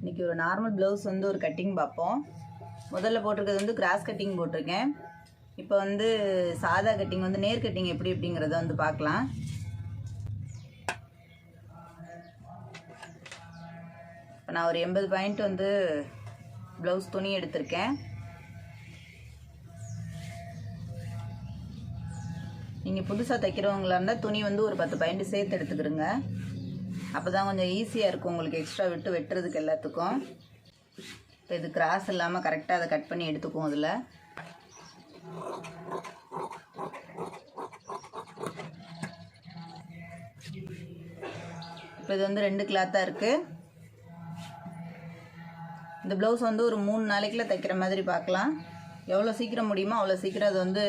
இன்றைக்கி ஒரு normal blouse வந்து ஒரு கட்டிங் பார்ப்போம். முதல்ல போட்டிருக்கிறது வந்து கிராஸ் கட்டிங் போட்டிருக்கேன். இப்போ வந்து சாதா கட்டிங் வந்து நேர் கட்டிங் எப்படி எப்படிங்கிறத வந்து பார்க்கலாம். இப்போ நான் ஒரு எண்பது பாயிண்ட் வந்து ப்ளவுஸ் துணி எடுத்திருக்கேன். நீங்கள் புதுசாக தைக்கிறவங்களா இருந்தால் துணி வந்து ஒரு பத்து பாயிண்ட் சேர்த்து எடுத்துக்கிறோங்க அப்போ தான் கொஞ்சம் ஈஸியாக இருக்கும் உங்களுக்கு எக்ஸ்ட்ரா விட்டு வெட்டுறதுக்கு எல்லாத்துக்கும். இப்போ இது கிராஸ் இல்லாமல் கரெக்டாக அதை கட் பண்ணி எடுத்துக்கும் அதில். இப்போ இது வந்து ரெண்டு கிளாத்தாக இருக்குது இந்த ப்ளவுஸ் வந்து ஒரு மூணு நாளைக்குள்ள தைக்கிற மாதிரி பார்க்கலாம். எவ்வளோ சீக்கிரம் முடியுமோ அவ்வளோ சீக்கிரம் அது வந்து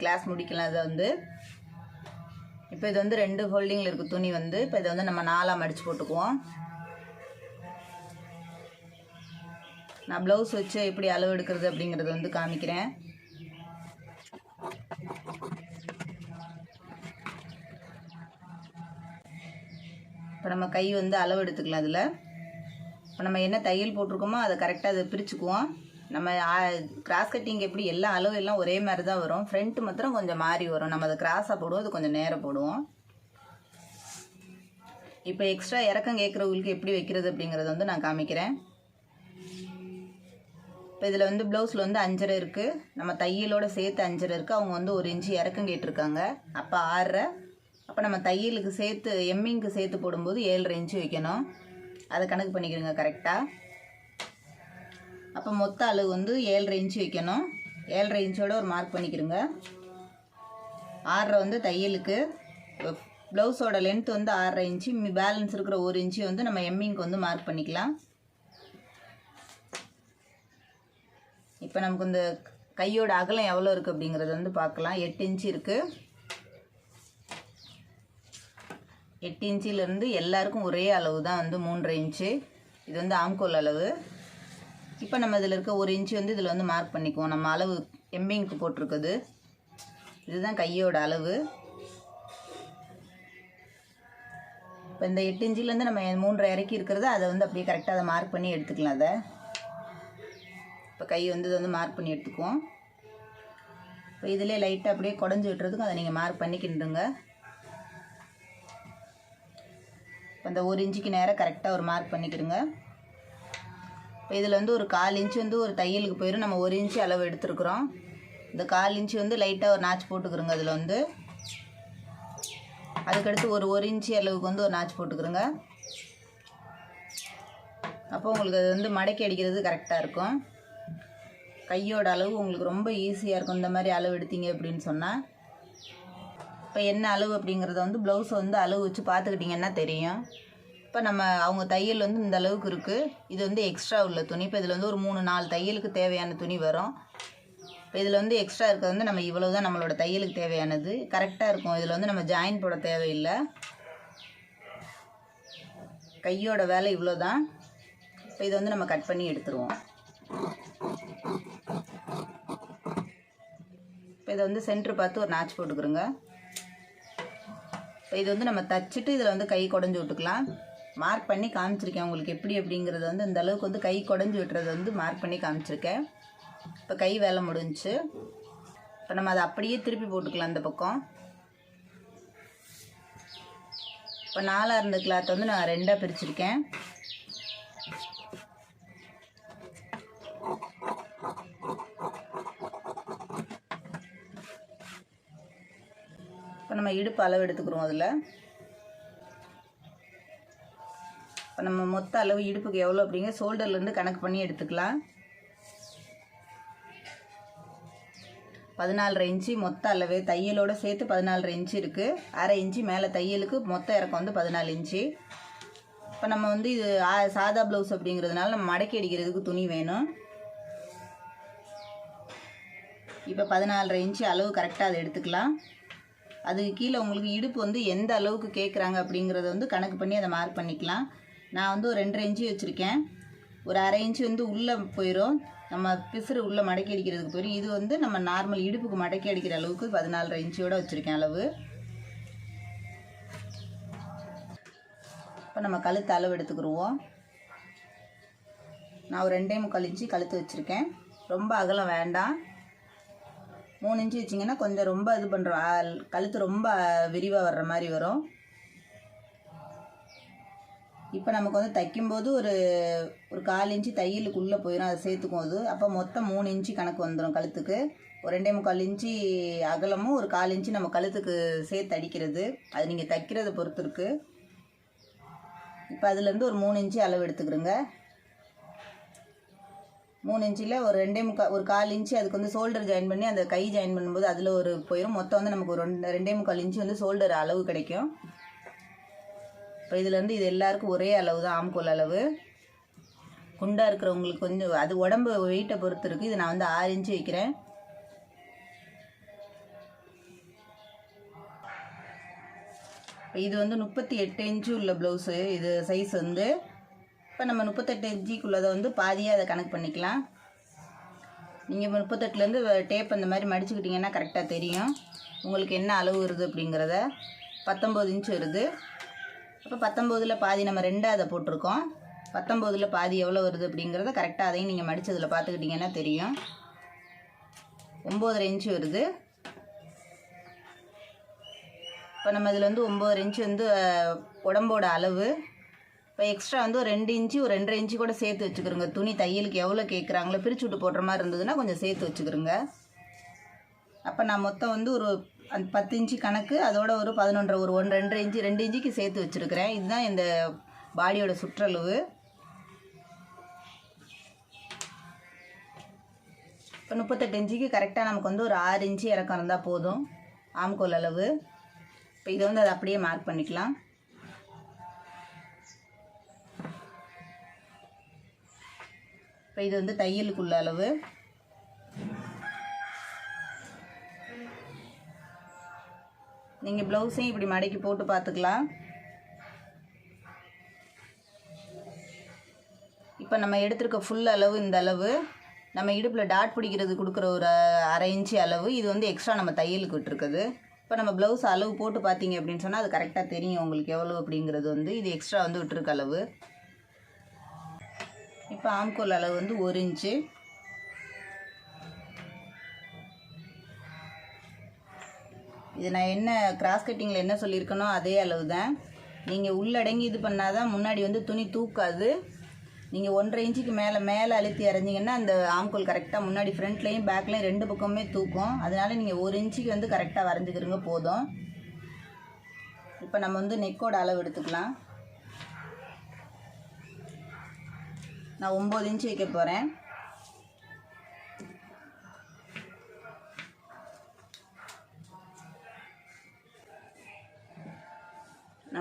கிளாஸ் முடிக்கலாம் அதை வந்து. இப்போ இது வந்து ரெண்டு ஹோல்டிங்கில் இருக்க துணி வந்து இப்போ இதை வந்து நம்ம நாலாக மடித்து போட்டுக்குவோம். நான் ப்ளவுஸ் வச்சு எப்படி அளவு எடுக்கிறது அப்படிங்கிறது வந்து காமிக்கிறேன். இப்போ நம்ம கை வந்து அளவு எடுத்துக்கலாம் அதில். இப்போ நம்ம என்ன தையல் போட்டிருக்கோமோ அதை கரெக்டாக அதை பிரிச்சுக்குவோம். நம்ம கிராஸ் கட்டிங் எப்படி எல்லா அளவு எல்லாம் ஒரே மாதிரி தான் வரும்? ஃப்ரண்ட் மாத்திரம் கொஞ்சம் மாறி வரும். நம்ம அதை கிராஸாக போடுவோம் அது கொஞ்சம் நேரம் போடுவோம். இப்போ எக்ஸ்ட்ரா இறக்கம் கேட்குறவங்களுக்கு எப்படி வைக்கிறது அப்படிங்கிறத வந்து நான் காமிக்கிறேன். இப்போ இதில் வந்து ப்ளவுஸில் வந்து அஞ்சரை இருக்குது நம்ம தையலோட சேர்த்து அஞ்சரை இருக்குது அவங்க வந்து ஒரு இன்ச்சு இறக்கம் கேட்டிருக்காங்க. அப்போ ஆறரை. அப்போ நம்ம தையலுக்கு சேர்த்து எம்மிங்க்கு சேர்த்து போடும்போது ஏழரை இன்ச்சு வைக்கணும். அதை கணக்கு பண்ணிக்கிறோங்க கரெக்டாக அப்போ மொத்த அளவு வந்து ஏழரை இன்ச்சு வைக்கணும். ஏழரை இன்ச்சோட ஒரு மார்க் பண்ணிக்கிறோங்க ஆறரை வந்து தையலுக்கு ப்ளவுஸோட லென்த் வந்து ஆறரை இன்ச்சு பேலன்ஸ் இருக்கிற ஒரு இன்ச்சு வந்து நம்ம எம்மிங்க்கு வந்து மார்க் பண்ணிக்கலாம். இப்போ நமக்கு இந்த கையோட அகலம் எவ்வளோ இருக்குது அப்படிங்கிறது வந்து பார்க்கலாம். எட்டு இன்ச்சு இருக்குது எட்டு இன்ச்சிலேருந்து எல்லாருக்கும் ஒரே அளவு தான் வந்து மூன்றரை இன்ச்சு இது வந்து ஆம்கோல் அளவு. இப்போ நம்ம இதில் இருக்க ஒரு இன்ச்சு வந்து இதில் வந்து மார்க் பண்ணிக்குவோம். நம்ம அளவு எம்பிங்க்கு போட்டிருக்குது. இதுதான் கையோட அளவு. இப்போ இந்த எட்டு இன்ச்சிலேருந்து நம்ம மூன்றரை இறக்கி இருக்கிறத அதை வந்து அப்படியே கரெக்டாக அதை மார்க் பண்ணி எடுத்துக்கலாம் அதை. இப்போ கை வந்து இதை வந்து மார்க் பண்ணி எடுத்துக்குவோம். இப்போ இதிலே லைட்டாக அப்படியே குடஞ்சி விட்டுறதுக்கும் அதை நீங்கள் மார்க் பண்ணிக்கிண்டுங்க அந்த ஒரு இன்ச்சுக்கு நேராக கரெக்டாக ஒரு மார்க் பண்ணிக்கிடுங்க. இதில் வந்து ஒரு கால் இன்ச்சு வந்து ஒரு தையலுக்கு போயிடும் நம்ம ஒரு இன்ச்சு அளவு எடுத்துருக்குறோம். இந்த கால் இன்ச்சு வந்து லைட்டாக ஒரு நாச்சு போட்டுக்கிறோங்க அதில் வந்து. அதுக்கடுத்து ஒரு ஒரு இன்ச்சு அளவுக்கு வந்து ஒரு நாச்சு போட்டுக்கிறோங்க. அப்போ உங்களுக்கு அது வந்து மடக்கி அடிக்கிறது கரெக்டாக இருக்கும். கையோட அளவு உங்களுக்கு ரொம்ப ஈஸியாக இருக்கும். இந்த மாதிரி அளவு எடுத்தீங்க அப்படின்னு சொன்னால் இப்போ என்ன அளவு அப்படிங்கிறத வந்து ப்ளவுஸை வந்து அளவு வச்சு பார்த்துக்கிட்டிங்கன்னா தெரியும். இப்போ நம்ம அவங்க தையல் வந்து இந்த அளவுக்கு இருக்குது இது வந்து எக்ஸ்ட்ரா உள்ள துணி. இப்போ இதில் வந்து ஒரு மூணு நாலு தையலுக்கு தேவையான துணி வரும். இப்போ இதில் வந்து எக்ஸ்ட்ரா இருக்கிறது வந்து நம்ம இவ்வளோ தான் நம்மளோட தையலுக்கு தேவையானது. கரெக்டாக இருக்கும். இதில் வந்து நம்ம ஜாயின் போட தேவையில்லை. கையோட வேலை இவ்வளோ தான் இப்போ இதை வந்து நம்ம கட் பண்ணி எடுத்துருவோம். இப்போ இதை வந்து சென்ட்ரு பார்த்து ஒரு நாச் போட்டுக்கிறோங்க. இப்போ இது வந்து நம்ம தச்சுட்டு இதில் வந்து கை குடஞ்சி விட்டுக்கலாம். மார்க் பண்ணி காமிச்சிருக்கேன். உங்களுக்கு எப்படி அப்படிங்கிறது வந்து இந்த அளவுக்கு வந்து கை குடஞ்சி விட்டுறது வந்து மார்க் பண்ணி காமிச்சிருக்கேன். இப்போ கை வேலை முடிஞ்சு இப்போ நம்ம அதை அப்படியே திருப்பி போட்டுக்கலாம் இந்த பக்கம். இப்போ நாலாக இருந்த கிளாத்தை வந்து நான் ரெண்டாக பிரிச்சிருக்கேன். இப்போ நம்ம இடுப்பு அளவு எடுத்துக்கிறோம் அதில். இப்போ நம்ம மொத்த அளவு இடுப்புக்கு எவ்வளோ அப்படிங்க ஷோல்டர்லேருந்து கணக்கு பண்ணி எடுத்துக்கலாம். பதினாலரை இன்ச்சு மொத்த அளவு. தையலோடு சேர்த்து பதினாலரை இன்ச்சு இருக்குது அரை இன்ச்சு மேலே தையலுக்கு மொத்த இறக்கம் வந்து பதினாலு இன்ச்சு. இப்போ நம்ம வந்து இது சாதா ப்ளவுஸ் அப்படிங்கிறதுனால நம்ம மடக்கி அடிக்கிறதுக்கு துணி வேணும். இப்போ பதினாலரை இன்ச்சு அளவு கரெக்டாக அதை எடுத்துக்கலாம். அதுக்கு கீழே உங்களுக்கு இடுப்பு வந்து எந்த அளவுக்கு கேட்குறாங்க அப்படிங்கிறத வந்து கணக்கு பண்ணி அதை மார்க் பண்ணிக்கலாம். நான் வந்து ஒரு ரெண்டரை இன்ச்சு வச்சுருக்கேன். ஒரு அரை இன்ச்சு வந்து உள்ளே போயிடும் நம்ம பிசுறு உள்ளே மடக்கி அடிக்கிறதுக்கு போயிடும் இது வந்து நம்ம நார்மல் இடுப்புக்கு மடக்கி அடிக்கிற அளவுக்கு பதினாலரை இன்ச்சியோட வச்சுருக்கேன் அளவு. இப்போ நம்ம கழுத்து அளவு எடுத்துக்கிடுவோம் நான் ஒரு ரெண்டே முக்கால் இன்ச்சு கழுத்து வச்சுருக்கேன். ரொம்ப அகலம் வேண்டாம். மூணு இன்ச்சு வச்சிங்கன்னா கொஞ்சம் ரொம்ப இது பண்ணுறோம் கழுத்து ரொம்ப விரிவாக வர்ற மாதிரி வரும். இப்போ நமக்கு வந்து தைக்கும்போது ஒரு ஒரு கால் இன்ச்சு தையலுக்குள்ளே போயிடும் அதை சேர்த்துக்கும் அது. அப்போ மொத்தம் மூணு இன்ச்சு கணக்கு வந்துடும் கழுத்துக்கு. ஒரு ரெண்டே முக்கால் இன்ச்சு அகலமும் ஒரு கால் இன்ச்சு நம்ம கழுத்துக்கு சேர்த்து அடிக்கிறது. அது நீங்கள் தைக்கிறத பொறுத்து இருக்குது இப்போ அதுலேருந்து ஒரு மூணு இன்ச்சு அளவு எடுத்துக்கிறோங்க. மூணு இன்ச்சில் ஒரு ரெண்டே முக்கால் ஒரு கால் இன்ச்சு அதுக்கு வந்து ஷோல்டர் ஜாயின் பண்ணி அந்த கை ஜாயின் பண்ணும்போது அதில் ஒரு போயிடும் மொத்தம் வந்து நமக்கு ஒரு ரெண்டு ரெண்டே முக்கால் இன்ச்சு வந்து ஷோல்டர் அளவு கிடைக்கும். இப்போ இதுலேருந்து இது எல்லாருக்கும் ஒரே அளவு தான் ஆம்கோல் அளவு. குண்டாக இருக்கிறவங்களுக்கு கொஞ்சம் அது உடம்பு வெயிட்டை பொறுத்து இருக்குது இது நான் வந்து ஆறு இன்ச்சு வைக்கிறேன். இது வந்து முப்பத்தி எட்டு இன்ச்சு உள்ள ப்ளவுஸு இது சைஸ் வந்து இப்போ நம்ம முப்பத்தெட்டு இன்ச்சுக்குள்ளதை வந்து பாதியாக அதை கணக்கு பண்ணிக்கலாம். நீங்கள் இப்போ முப்பத்தெட்டுலேருந்து டேப் அந்த மாதிரி மடிச்சுக்கிட்டிங்கன்னா கரெக்டாக தெரியும். உங்களுக்கு என்ன அளவு வருது அப்படிங்கிறத. பத்தொம்போது இன்ச்சு வருது. இப்போ பத்தொம்போதில் பாதி நம்ம ரெண்டாக அதை போட்டிருக்கோம். பத்தொம்போதில் பாதி எவ்வளோ வருது அப்படிங்கிறத கரெக்டாக அதையும் நீங்கள் மடித்ததில் பார்த்துக்கிட்டிங்கன்னா தெரியும். ஒம்போதரை இன்ச்சு வருது. இப்போ நம்ம இதில் வந்து ஒம்பது இன்ச்சு வந்து உடம்போட அளவு. இப்போ எக்ஸ்ட்ரா வந்து ஒரு ரெண்டு இன்ச்சு ஒரு ரெண்டரை இன்ச்சு கூட சேர்த்து வச்சுக்கிறோங்க துணி தையலுக்கு எவ்வளோ கேட்குறாங்களோ பிரிச்சு விட்டு போடுற மாதிரி இருந்ததுன்னா கொஞ்சம் சேர்த்து வச்சுக்கிறோங்க அப்போ நான் மொத்தம் வந்து ஒரு அந்த பத்து இன்ச்சு கணக்கு அதோட ஒரு பதினொன்றரை ஒரு ஒன்று ரெண்டு இன்ச்சு ரெண்டு இன்ச்சுக்கு சேர்த்து வச்சுருக்கிறேன். இதுதான் இந்த பாடியோட சுற்றளவு. இப்போ முப்பத்தெட்டு இன்ச்சுக்கு கரெக்டாக நமக்கு வந்து ஒரு ஆறு இன்ச்சு இறக்கம் இருந்தால் போதும். ஆம்கோல் அளவு. இப்போ இதை வந்து அதை அப்படியே மார்க் பண்ணிக்கலாம். இப்போ இது வந்து தையலுக்குள்ள அளவு. நீங்கள் ப்ளவுஸையும் இப்படி மடக்கி போட்டு பார்த்துக்கலாம். இப்போ நம்ம எடுத்திருக்க ஃபுல் அளவு இந்த அளவு நம்ம இடுப்பில் டாட் பிடிக்கிறது கொடுக்குற ஒரு அரை இன்ச்சு அளவு இது வந்து எக்ஸ்ட்ரா நம்ம தையலுக்கு விட்டுருக்குது. இப்போ நம்ம ப்ளவுஸ் அளவு போட்டு பார்த்தீங்க அப்படின்னு சொன்னால் அது கரெக்டாக தெரியும் உங்களுக்கு எவ்வளோ அப்படிங்கிறது வந்து. இது எக்ஸ்ட்ரா வந்து விட்டுருக்க அளவு. இப்போ ஆம்கோல் அளவு வந்து ஒரு இன்ச்சு இது நான் என்ன கிராஸ் கட்டிங்கில் என்ன சொல்லியிருக்கனோ அதே அளவு தான் நீங்கள் உள்ளடங்கி இது பண்ணாதான் முன்னாடி வந்து துணி தூக்காது. நீங்கள் ஒன்றரை இன்ச்சுக்கு மேலே மேலே அழுத்தி இறஞ்சிங்கன்னா அந்த ஆம்கோல் கரெக்டாக முன்னாடி ஃப்ரண்ட்லேயும் பேக்லேயும் ரெண்டு பக்கமுமே தூக்கும். அதனால நீங்கள் ஒரு இன்ச்சுக்கு வந்து கரெக்டாக வரைஞ்சிக்கிறங்க போதும். இப்போ நம்ம வந்து நெக்கோட அளவு எடுத்துக்கலாம். நான் ஒம்பது இன்ச்சு வைக்க போகிறேன்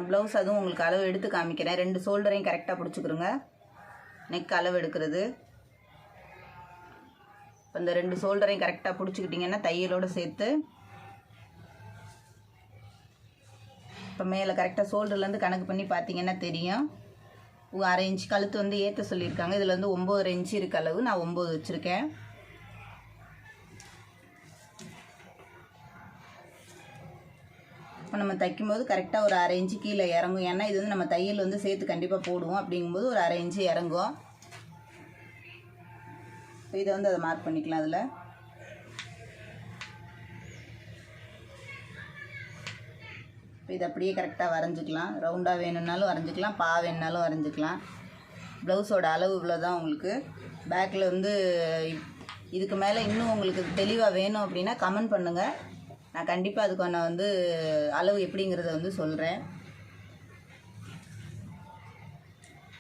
நான் ப்ளவுஸ் அதுவும் உங்களுக்கு அளவு எடுத்து காமிக்கிறேன். ரெண்டு ஷோல்டரையும் கரெக்டாக பிடிச்சிக்கிறோங்க நெக் அளவு எடுக்கிறது. இப்போ இந்த ரெண்டு ஷோல்டரையும் கரெக்டாக பிடிச்சிக்கிட்டிங்கன்னா தையலோடு சேர்த்து. இப்போ மேலே கரெக்டாக ஷோல்டர்லேருந்து கணக்கு பண்ணி பார்த்தீங்கன்னா தெரியும். அரை இன்ச் கழுத்து வந்து ஏற்ற சொல்லியிருக்காங்க. இதில் வந்து ஒம்பது இன்ச்சு இருக்க அளவு. நான் ஒம்பது வச்சுருக்கேன். இப்போ நம்ம தைக்கும்போது கரெக்டாக ஒரு அரை இன்ச்சு கீழே இறங்கும். ஏன்னா இது வந்து நம்ம தையல் வந்து சேர்த்து கண்டிப்பாக போடுவோம். அப்படிங்கும்போது ஒரு அரை இன்ச்சு இறங்கும். இப்போ இதை வந்து அதை மார்க் பண்ணிக்கலாம் அதில். இப்போ இது அப்படியே கரெக்டாக வரைஞ்சிக்கலாம். ரவுண்டாக வேணும்னாலும் வரைஞ்சிக்கலாம். பா வேணுனாலும் வரைஞ்சிக்கலாம். ப்ளவுஸோட அளவு இவ்வளோ தான் உங்களுக்கு பேக்கில் வந்து இதுக்கு மேலே இன்னும் உங்களுக்கு தெளிவாக வேணும் அப்படின்னா கமெண்ட் பண்ணுங்கள் நான் கண்டிப்பாக அதுக்கான வந்து அளவு எப்படிங்கிறத வந்து சொல்கிறேன்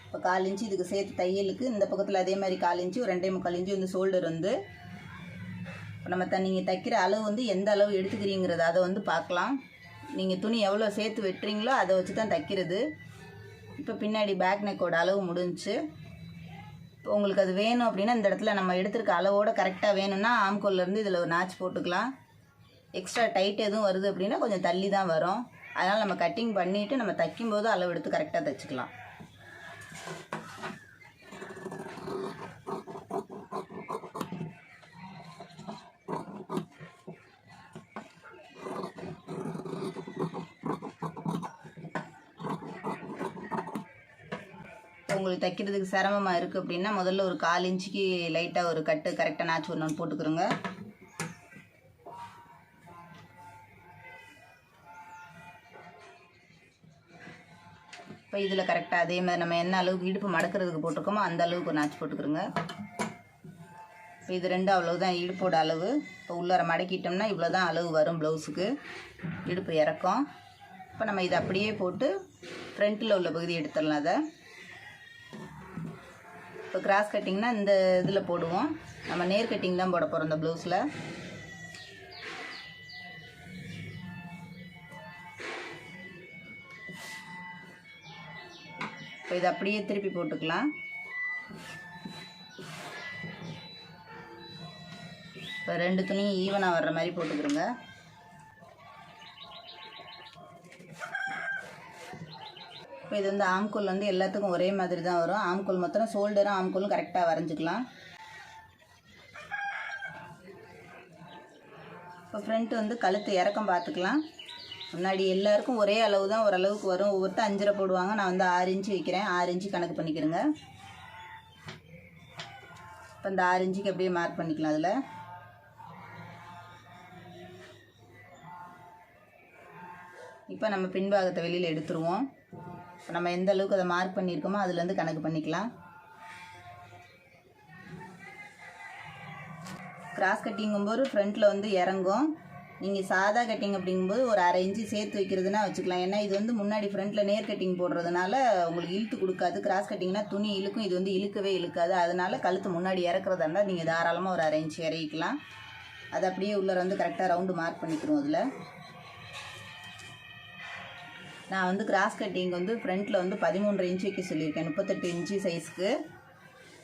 இப்போ கால் இன்ச்சு இதுக்கு சேர்த்து தையலுக்கு இந்த பக்கத்தில் அதே மாதிரி கால் இன்ச்சு ஒரு ரெண்டே முக்கால் இன்ச்சு வந்து ஷோல்டர் வந்து. இப்போ நம்ம த நீங்கள் தைக்கிற அளவு வந்து எந்த அளவு எடுத்துக்கிறீங்கிறத அதை வந்து பார்க்கலாம். நீங்கள் துணி எவ்வளோ சேர்த்து வெட்டுறீங்களோ அதை வச்சு தான் தைக்கிறது. இப்போ பின்னாடி பேக் நெக்கோட அளவு முடிஞ்சுச்சு இப்போ உங்களுக்கு அது வேணும் அப்படின்னா இந்த இடத்துல நம்ம எடுத்துருக்க அளவோட கரெக்டாக வேணும்னா ஆம்கோல்லேருந்து இதில் ஒரு நாச்சு போட்டுக்கலாம். எக்ஸ்ட்ரா டைட் எதுவும் வருது அப்படின்னா கொஞ்சம் தள்ளி தான் வரும். அதனால் நம்ம கட்டிங் பண்ணிவிட்டு நம்ம தைக்கும்போது அளவு எடுத்து கரெக்டாக தைச்சிக்கலாம். உங்களுக்கு தைக்கிறதுக்கு சிரமமாக இருக்குது அப்படின்னா முதல்ல ஒரு கால் இன்ச்சுக்கு லைட்டாக ஒரு கட்டு கரெக்டாக நாச்சு ஒன்று போட்டுக்கிறோங்க இப்போ இதில் கரெக்டாக அதே மாதிரி நம்ம என்ன அளவுக்கு இடுப்பு மடக்கிறதுக்கு போட்டிருக்கோமோ அந்த அளவுக்கு ஒரு நாச்சு போட்டுக்கிறோங்க. இப்போ இது ரெண்டு அவ்வளவுதான் இடுப்போட அளவு. இப்போ உள்ளார மடக்கிட்டோம்னா இவ்வளோ தான் அளவு வரும் ப்ளவுஸுக்கு இடுப்பு இறக்கம். இப்போ நம்ம இதை அப்படியே போட்டு ஃப்ரண்ட்டில் உள்ள பகுதி எடுத்துடலாம் அதை. இப்போ கிராஸ் கட்டிங்னா இந்த இதில் போடுவோம். நம்ம நேர் கட்டிங் தான் போட போகிறோம் இந்த ப்ளவுஸில் இப்போ இதை அப்படியே திருப்பி போட்டுக்கலாம். இப்போ ரெண்டு துணியும் ஈவனாக வர்ற மாதிரி போட்டுக்கிறோங்க. இப்போ இது வந்து ஆம்கோல் வந்து எல்லாத்துக்கும் ஒரே மாதிரி தான் வரும். ஆம்கோல் மொத்தம் ஷோல்டரும் ஆம்கோலும் கரெக்டாக வரைஞ்சிக்கலாம். இப்போ ஃப்ரண்ட் வந்து கழுத்து இறக்கம் பார்த்துக்கலாம். முன்னாடி எல்லாருக்கும் ஒரே அளவு தான் ஓரளவுக்கு வரும். ஒவ்வொருத்தர் அஞ்சரை போடுவாங்க. நான் வந்து ஆறு இன்ச்சு வைக்கிறேன். ஆறு இன்ச்சு கணக்கு பண்ணிக்கிறேங்க. இப்போ இந்த ஆறு இன்ச்சுக்கு அப்படியே மார்க் பண்ணிக்கலாம் அதில். இப்போ நம்ம பின்பாகத்தை வெளியில் எடுத்துருவோம். இப்போ நம்ம எந்த அளவுக்கு அதை மார்க் பண்ணியிருக்கோமோ அதுலேருந்து கணக்கு பண்ணிக்கலாம். கிராஸ் கட்டிங்கும்போது ஃப்ரண்ட்டில் வந்து இறங்கும். நீங்கள் சாதா கட்டிங் அப்படிங்கும்போது ஒரு அரை இன்ச்சு சேர்த்து வைக்கிறதுனா வச்சுக்கலாம். ஏன்னா இது வந்து முன்னாடி ஃப்ரண்ட்டில் நேர் கட்டிங் போடுறதுனால உங்களுக்கு இழுத்து கொடுக்காது. கிராஸ் கட்டிங்னா துணி இழுக்கும். இது வந்து இழுக்கவே இழுக்காது. அதனால கழுத்து முன்னாடி இறக்குறதா இருந்தால் நீங்கள் தாராளமாக ஒரு அரை இன்ச்சு இறக்கிக்கலாம். அது அப்படியே உள்ளே வந்து கரெக்டாக ரவுண்டு மார்க் பண்ணிக்கிறோம் அதில். நான் வந்து கிராஸ் கட்டிங் வந்து ஃப்ரண்ட்டில் வந்து பதிமூன்று இன்ச்சு வைக்க சொல்லியிருக்கேன். முப்பத்தெட்டு இன்ச்சு சைஸ்க்கு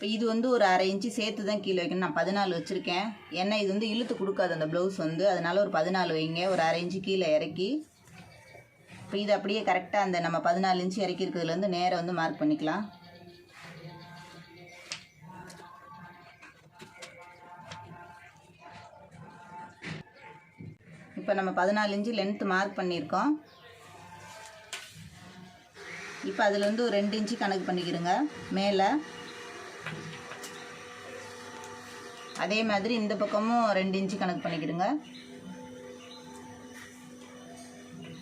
இப்போ இது வந்து ஒரு அரை இன்ச்சு சேர்த்து தான் கீழே வைக்கணும். நான் பதினாலு வச்சுருக்கேன். ஏன்னா இது வந்து இழுத்து கொடுக்காது அந்த ப்ளவுஸ் வந்து. அதனால் ஒரு பதினாலு வைங்க. ஒரு அரை இன்ச்சு கீழே இறக்கி. இப்போ இது அப்படியே கரெக்டாக அந்த நம்ம பதினாலு இன்ச்சு இறக்கி இருக்கிறதுலேருந்து நேராக வந்து மார்க் பண்ணிக்கலாம். இப்போ நம்ம பதினாலு இன்ச்சு லென்த்து மார்க் பண்ணியிருக்கோம். இப்போ அதில் வந்து ஒரு ரெண்டு இன்ச்சு கணக்கு பண்ணிக்கிறோங்க மேலே அதே மாதிரி இந்த பக்கமும் ரெண்டு இன்ச்சு கணக்கு பண்ணிக்கிடுங்க.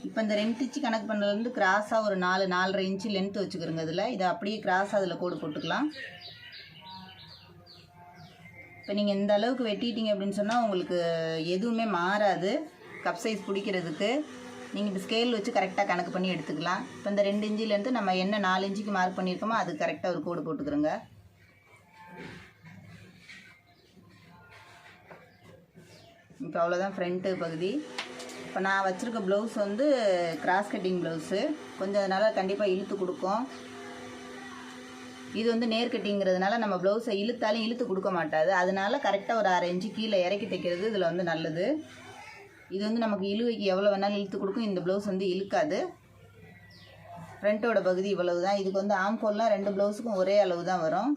இப்போ இந்த ரெண்டு இன்ச்சு கணக்கு பண்ணதுலேருந்து கிராஸாக ஒரு நாலு நாலரை இன்ச்சு லென்த்து வச்சுக்கிறோங்க இதில். இதை அப்படியே கிராஸாக அதில் கோடு போட்டுக்கலாம். இப்போ நீங்கள் இந்த அளவுக்கு வெட்டிட்டீங்க அப்படின்னு சொன்னால் உங்களுக்கு எதுவுமே மாறாது. கப் சைஸ் பிடிக்கிறதுக்கு. நீங்கள் இப்போ ஸ்கேல் வச்சு கரெக்டாக கணக்கு பண்ணி எடுத்துக்கலாம். இப்போ இந்த ரெண்டு இன்ச்சிலேருந்து நம்ம என்ன நாலு இன்ச்சுக்கு மார்க் பண்ணியிருக்கோமோ அது கரெக்டாக ஒரு கோடு போட்டுக்கிறோங்க இப்போ அவ்வளோதான் ஃப்ரண்ட்டு பகுதி. இப்போ நான் வச்சுருக்க ப்ளவுஸ் வந்து கிராஸ் கட்டிங் ப்ளவுஸு கொஞ்சம் அதனால் கண்டிப்பாக இழுத்து கொடுக்கும். இது வந்து நேர் கட்டிங்கிறதுனால நம்ம ப்ளவுஸை இழுத்தாலும் இழுத்து கொடுக்க மாட்டாது. அதனால கரெக்டாக ஒரு அரை இன்ச்சு கீழே இறக்கி தைக்கிறது இதில் வந்து நல்லது. இது வந்து நமக்கு இழுவைக்கு எவ்வளோ வேணாலும் இழுத்து கொடுக்கும். இந்த ப்ளவுஸ் வந்து இழுக்காது. ஃப்ரண்ட்டோட பகுதி இவ்வளவு தான் இதுக்கு வந்து ஆம்கோல்லாம் ரெண்டு ப்ளவுஸுக்கும் ஒரே அளவு தான் வரும்.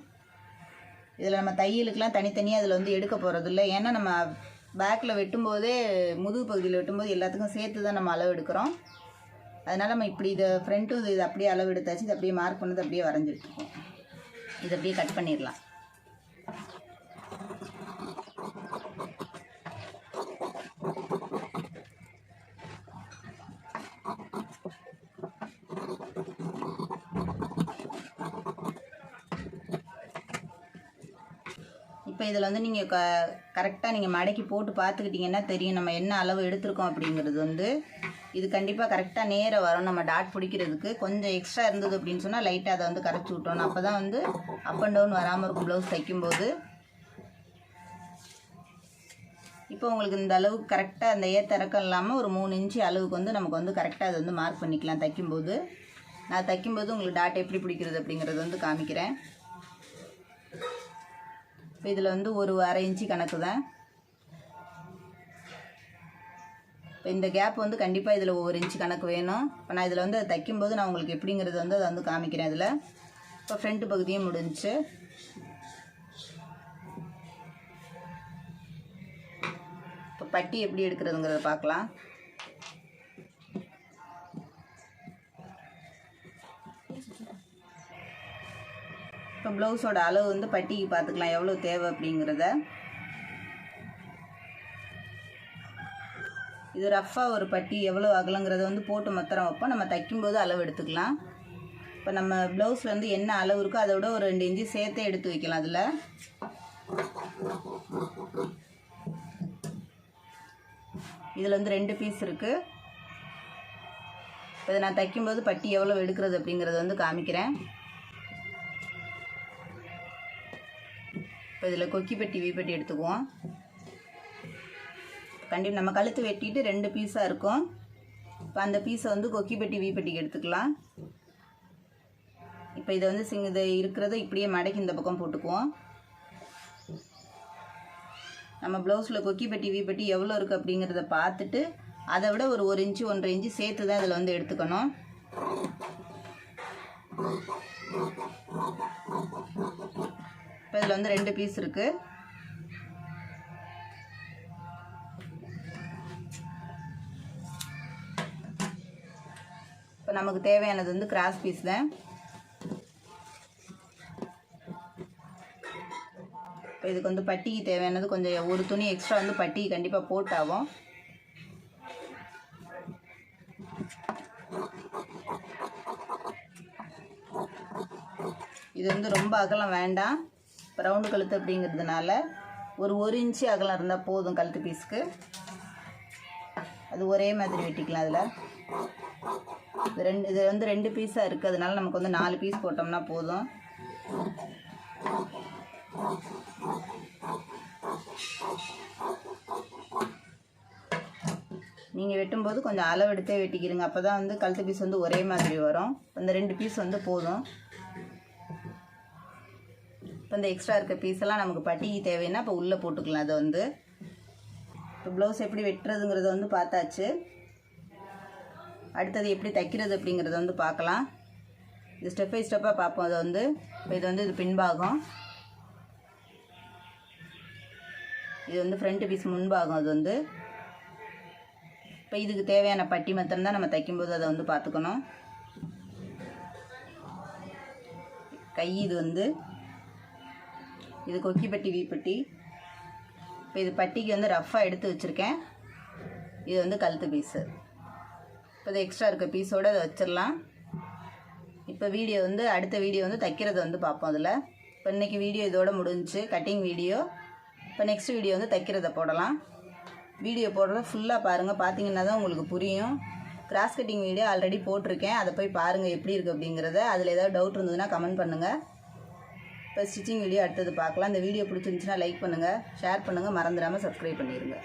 இதில் நம்ம தையலுக்கெலாம் தனித்தனியாக அதில் வந்து எடுக்க போகிறது இல்லை ஏன்னா நம்ம பேக்கில் வெட்டும்போதே முதுகு பகுதியில் வெட்டும்போது எல்லாத்துக்கும் சேர்த்து தான் நம்ம அளவு எடுக்கிறோம். அதனால் நம்ம இப்படி இதை ஃப்ரண்ட்டும் இது இதை அப்படியே அளவு எடுத்தாச்சு இது அப்படியே மார்க் பண்ணது அப்படியே வரைஞ்சிட்ருக்கோம் இது அப்படியே கட் பண்ணிடலாம். இப்போ இதில் வந்து நீங்கள் க கரெக்டாக நீங்கள் மடக்கி போட்டு பார்த்துக்கிட்டிங்கன்னா தெரியும் நம்ம என்ன அளவு எடுத்திருக்கோம் அப்படிங்கிறது வந்து. இது கண்டிப்பாக கரெக்டாக நேராக வரும். நம்ம டாட் பிடிக்கிறதுக்கு கொஞ்சம் எக்ஸ்ட்ரா இருந்தது அப்படின்னு சொன்னால் லைட்டாக அதை வந்து கரைச்சி விட்டோம் அப்போ தான் வந்து அப் அண்ட் டவுன் வராமல் இருக்கும் ப்ளவுஸ் தைக்கும்போது. இப்போ உங்களுக்கு இந்த அளவுக்கு கரெக்டாக அந்த ஏத்த இறக்கம் இல்லாமல் ஒரு மூணு இன்ச்சு அளவுக்கு வந்து நமக்கு வந்து கரெக்டாக அதை வந்து மார்க் பண்ணிக்கலாம் தைக்கும்போது. நான் தைக்கும்போது உங்களுக்கு டாட் எப்படி பிடிக்கிறது அப்படிங்கிறது வந்து காமிக்கிறேன். இப்போ இதில் வந்து ஒரு அரை இன்ச்சு கணக்கு தான். இப்போ இந்த கேப் வந்து கண்டிப்பாக இதில் ஒவ்வொரு இன்ச்சு கணக்கு வேணும். இப்போ நான் இதில் வந்து அதை தைக்கும்போது நான் உங்களுக்கு எப்படிங்கிறது வந்து அதை வந்து காமிக்கிறேன் இதில். இப்போ ஃப்ரண்ட் பகுதியும் முடிஞ்சுச்சு. இப்போ பட்டி எப்படி எடுக்கிறதுங்கிறத பார்க்கலாம். இப்போ ப்ளவுஸோட அளவு வந்து பட்டிக்கு பார்த்துக்கலாம். எவ்வளோ தேவை அப்படிங்கிறத. இது ரஃப்பாக ஒரு பட்டி எவ்வளோ அகலங்கிறத வந்து போட்டு மொத்தரம் வைப்போம். நம்ம தைக்கும்போது அளவு எடுத்துக்கலாம். இப்போ நம்ம ப்ளவுஸில் வந்து என்ன அளவு இருக்கோ அதை விட ஒரு ரெண்டு இன்ச்சு சேர்த்தே எடுத்து வைக்கலாம் அதில். இதில் வந்து ரெண்டு பீஸ் இருக்குது இப்போ இதை நான் தைக்கும்போது பட்டி எவ்வளோ எடுக்கிறது அப்படிங்கிறத வந்து காமிக்கிறேன். இப்போ இதில் கொக்கி பெட்டி வீப்பட்டி எடுத்துக்குவோம். கண்டிப்பாக நம்ம கழுத்து வெட்டிட்டு ரெண்டு பீஸாக இருக்கும். இப்போ அந்த பீஸை வந்து கொக்கி பெட்டி வீப்பட்டிக்கு எடுத்துக்கலாம். இப்போ இதை வந்து சிங் இதை இருக்கிறத இப்படியே மடக்கி இந்த பக்கம் போட்டுக்குவோம். நம்ம ப்ளவுஸில் கொக்கி பெட்டி வீப்பட்டி எவ்வளோ இருக்குது அப்படிங்கிறத பார்த்துட்டு அதை விட ஒரு ஒரு இன்ச்சு ஒன்றரை இன்ச்சு சேர்த்து தான் இதில் வந்து எடுத்துக்கணும். இப்போ இதில் வந்து ரெண்டு பீஸ் இருக்குது இப்போ நமக்கு தேவையானது வந்து கிராஸ் பீஸ் தான். இப்போ இதுக்கு வந்து பட்டிக்கு தேவையானது கொஞ்சம் ஒரு துணி எக்ஸ்ட்ரா வந்து பட்டிக்கு கண்டிப்பாக போட்டாகும் இது வந்து ரொம்ப அகலம் வேண்டாம். இப்போ ரவுண்டு கழுத்து அப்படிங்கிறதுனால ஒரு ஒரு இன்ச்சு அகலம் இருந்தால் போதும் கழுத்து பீஸ்க்கு. அது ஒரே மாதிரி வெட்டிக்கலாம் அதில். இது ரெண்டு இது வந்து ரெண்டு பீஸாக இருக்குது அதனால நமக்கு வந்து நாலு பீஸ் போட்டோம்னா போதும். நீங்கள் வெட்டும்போது கொஞ்சம் அளவு எடுத்தே வெட்டிக்கிறீங்க அப்போ தான் வந்து கழுத்து பீஸ் வந்து ஒரே மாதிரி வரும். அந்த ரெண்டு பீஸ் வந்து போதும். இப்போ இந்த எக்ஸ்ட்ரா இருக்க பீஸ் எல்லாம் நமக்கு பட்டிக்கு தேவைன்னா இப்போ உள்ளே போட்டுக்கலாம். அதை வந்து இப்போ ப்ளவுஸ் எப்படி வெட்டுறதுங்கிறத வந்து பார்த்தாச்சு. அடுத்தது எப்படி தைக்கிறது அப்படிங்கிறத வந்து பார்க்கலாம். இது ஸ்டெப் பை ஸ்டெப்பாக பார்ப்போம். அதை வந்து இப்போ இது வந்து இது பின்பாகம். இது வந்து ஃப்ரண்ட் பீஸ் முன்பாகம். அது வந்து இப்போ இதுக்கு தேவையான பட்டி மாத்திரம் தான் நம்ம தைக்கும்போது அதை வந்து பார்த்துக்கணும். கை இது வந்து இது கொக்கி பட்டி வீப்பட்டி இப்போ இது பட்டிக்கு வந்து ரஃப்பாக எடுத்து வச்சுருக்கேன். இது வந்து கழுத்து பீஸு இப்போ இது எக்ஸ்ட்ரா இருக்க பீஸோடு அதை வச்சிடலாம். இப்போ வீடியோ வந்து அடுத்த வீடியோ வந்து தைக்கிறது வந்து பார்ப்போம் அதில். இப்போ இன்றைக்கி வீடியோ இதோட முடிஞ்சுச்சு. கட்டிங் வீடியோ இப்போ நெக்ஸ்ட் வீடியோ வந்து தைக்கிறத போடலாம். வீடியோ போடுறத ஃபுல்லாக பாருங்கள் பார்த்தீங்கன்னா தான் உங்களுக்கு புரியும். கிராஸ் கட்டிங் வீடியோ ஆல்ரெடி போட்டிருக்கேன். அதை போய் பாருங்கள் எப்படி இருக்குது அப்படிங்கிறத. அதில் ஏதாவது டவுட் இருந்ததுன்னா கமெண்ட் பண்ணுங்கள் இப்போ ஸ்டிச்சிங் வீடியோ அடுத்தது பார்க்கலாம். இந்த வீடியோ பிடிச்சிருந்துச்சுன்னா லைக் பண்ணுங்கள் ஷேர் பண்ணுங்கள் மறந்துடாமல் சப்ஸ்கிரைப் பண்ணிடுங்க